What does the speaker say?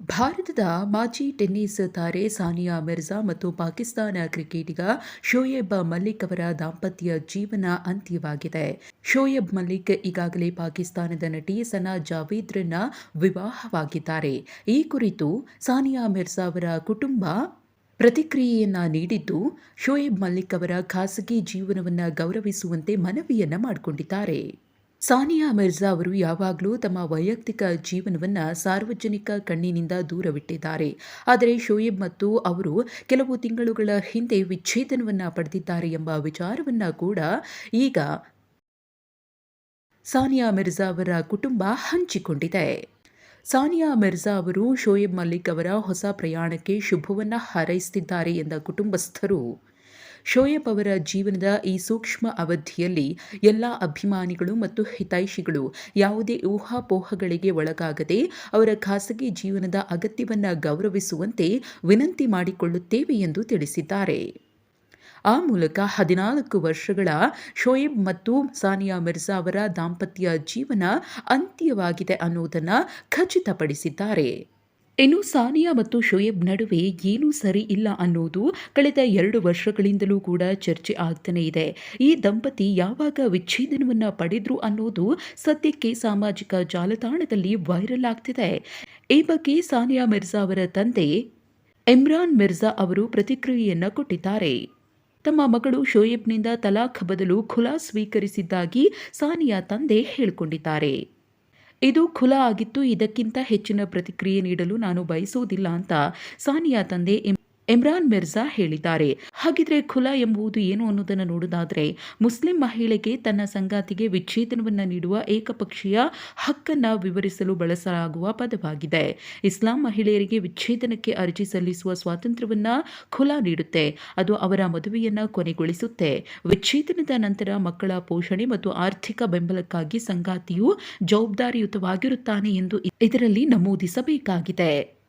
ಭಾರತದ ಮಾಜಿ ಟೆನ್ನಿಸ್ ತಾರೆ ಸಾನಿಯಾ ಮಿರ್ಜಾ ಮತ್ತು ಪಾಕಿಸ್ತಾನ ಕ್ರಿಕೆಟಿಗ ಶೋಯೆಬ್ ಮಲ್ಲಿಕ್ ಅವರ ದಾಂಪತ್ಯ ಜೀವನ ಅಂತ್ಯವಾಗಿದೆ. ಶೋಯೆಬ್ ಮಲ್ಲಿಕ್ ಈಗಾಗಲೇ ಪಾಕಿಸ್ತಾನದ ನಟಿ ಸನಾ ಜಾವೇದ್ರನ್ನ ವಿವಾಹವಾಗಿದ್ದಾರೆ. ಈ ಕುರಿತು ಸಾನಿಯಾ ಮಿರ್ಜಾ ಅವರ ಕುಟುಂಬ ಪ್ರತಿಕ್ರಿಯೆಯನ್ನ ನೀಡಿದ್ದು, ಶೋಯೆಬ್ ಮಲ್ಲಿಕ್ ಅವರ ಖಾಸಗಿ ಜೀವನವನ್ನು ಗೌರವಿಸುವಂತೆ ಮನವಿಯನ್ನ ಮಾಡಿಕೊಂಡಿದ್ದಾರೆ. ಸಾನಿಯಾ ಮಿರ್ಜಾ ಅವರು ಯಾವಾಗಲೂ ತಮ್ಮ ವೈಯಕ್ತಿಕ ಜೀವನವನ್ನು ಸಾರ್ವಜನಿಕ ಕಣ್ಣಿನಿಂದ ದೂರವಿಟ್ಟಿದ್ದಾರೆ. ಆದರೆ ಶೋಯೆಬ್ ಮತ್ತು ಅವರು ಕೆಲವು ತಿಂಗಳುಗಳ ಹಿಂದೆ ವಿಚ್ಛೇದನವನ್ನು ಪಡೆದಿದ್ದಾರೆ ಎಂಬ ವಿಚಾರವನ್ನು ಕೂಡ ಈಗ ಸಾನಿಯಾ ಮಿರ್ಜಾ ಅವರ ಕುಟುಂಬ ಹಂಚಿಕೊಂಡಿದೆ. ಸಾನಿಯಾ ಮಿರ್ಜಾ ಅವರು ಶೋಯೆಬ್ ಮಲ್ಲಿಕ್ ಅವರ ಹೊಸ ಪ್ರಯಾಣಕ್ಕೆ ಶುಭವನ್ನು ಹಾರೈಸುತ್ತಿದ್ದಾರೆ ಎಂದ ಕುಟುಂಬಸ್ಥರು. ಶೋಯಬ್ ಅವರ ಜೀವನದ ಈ ಸೂಕ್ಷ್ಮ ಅವಧಿಯಲ್ಲಿ ಎಲ್ಲ ಅಭಿಮಾನಿಗಳು ಮತ್ತು ಹಿತೈಷಿಗಳು ಯಾವುದೇ ಊಹಾಪೋಹಗಳಿಗೆ ಒಳಗಾಗದೆ ಅವರ ಖಾಸಗಿ ಜೀವನದ ಅಗತ್ಯವನ್ನು ಗೌರವಿಸುವಂತೆ ವಿನಂತಿ ಮಾಡಿಕೊಳ್ಳುತ್ತೇವೆ ಎಂದು ತಿಳಿಸಿದ್ದಾರೆ. ಆ ಮೂಲಕ ಹದಿನಾಲ್ಕು ವರ್ಷಗಳ ಶೋಯಬ್ ಮತ್ತು ಸಾನಿಯಾ ಮಿರ್ಜಾ ಅವರ ದಾಂಪತ್ಯ ಜೀವನ ಅಂತ್ಯವಾಗಿದೆ ಅನ್ನುವುದನ್ನು ಖಚಿತಪಡಿಸಿದ್ದಾರೆ. ಇನ್ನು ಸಾನಿಯಾ ಮತ್ತು ಶೋಯೆಬ್ ನಡುವೆ ಏನೂ ಸರಿ ಇಲ್ಲ ಅನ್ನೋದು ಕಳೆದ ಎರಡು ವರ್ಷಗಳಿಂದಲೂ ಕೂಡ ಚರ್ಚೆ ಆಗ್ತಾನೆ ಇದೆ. ಈ ದಂಪತಿ ಯಾವಾಗ ವಿಚ್ಛೇದನವನ್ನು ಪಡೆದ್ರು ಅನ್ನೋದು ಸದ್ಯಕ್ಕೆ ಸಾಮಾಜಿಕ ಜಾಲತಾಣದಲ್ಲಿ ವೈರಲ್ ಆಗ್ತಿದೆ. ಈ ಬಗ್ಗೆ ಸಾನಿಯಾ ಮಿರ್ಜಾ ಅವರ ತಂದೆ ಇಮ್ರಾನ್ ಮಿರ್ಜಾ ಅವರು ಪ್ರತಿಕ್ರಿಯೆಯನ್ನು ಕೊಟ್ಟಿದ್ದಾರೆ. ತಮ್ಮ ಮಗಳು ಶೋಯೆಬ್ನಿಂದ ತಲಾಖ್ ಬದಲು ಖುಲಾ ಸ್ವೀಕರಿಸಿದ್ದಾಗಿ ಸಾನಿಯಾ ತಂದೆ ಹೇಳಿಕೊಂಡಿದ್ದಾರೆ. ಇದು ಖುಲಾ ಆಗಿತ್ತು. ಇದಕ್ಕಿಂತ ಹೆಚ್ಚಿನ ಪ್ರತಿಕ್ರಿಯೆ ನೀಡಲು ನಾನು ಬಯಸುವುದಿಲ್ಲ ಅಂತ ಸಾನಿಯಾ ತಂದೆ ಇಮ್ರಾನ್ ಮಿರ್ಜಾ ಹೇಳಿದ್ದಾರೆ. ಹಾಗಿದ್ರೆ ಖುಲಾ ಎಂಬುದು ಏನು ಅನ್ನೋದನ್ನು ನೋಡೋದಾದ್ರೆ, ಮುಸ್ಲಿಂ ಮಹಿಳೆಗೆ ತನ್ನ ಸಂಗಾತಿಗೆ ವಿಚ್ಛೇದನವನ್ನು ನೀಡುವ ಏಕಪಕ್ಷೀಯ ಹಕ್ಕನ್ನು ವಿವರಿಸಲು ಬಳಸಲಾಗುವ ಪದವಾಗಿದೆ. ಇಸ್ಲಾಂ ಮಹಿಳೆಯರಿಗೆ ವಿಚ್ಛೇದನಕ್ಕೆ ಅರ್ಜಿ ಸಲ್ಲಿಸುವ ಸ್ವಾತಂತ್ರ್ಯವನ್ನ ಖುಲಾ ನೀಡುತ್ತೆ. ಅದು ಅವರ ಮದುವೆಯನ್ನು ಕೊನೆಗೊಳಿಸುತ್ತೆ. ವಿಚ್ಛೇದನದ ನಂತರ ಮಕ್ಕಳ ಪೋಷಣೆ ಮತ್ತು ಆರ್ಥಿಕ ಬೆಂಬಲಕ್ಕಾಗಿ ಸಂಗಾತಿಯು ಜವಾಬ್ದಾರಿಯುತವಾಗಿರುತ್ತಾನೆ ಎಂದು ಇದರಲ್ಲಿ ನಮೂದಿಸಬೇಕಾಗಿದೆ.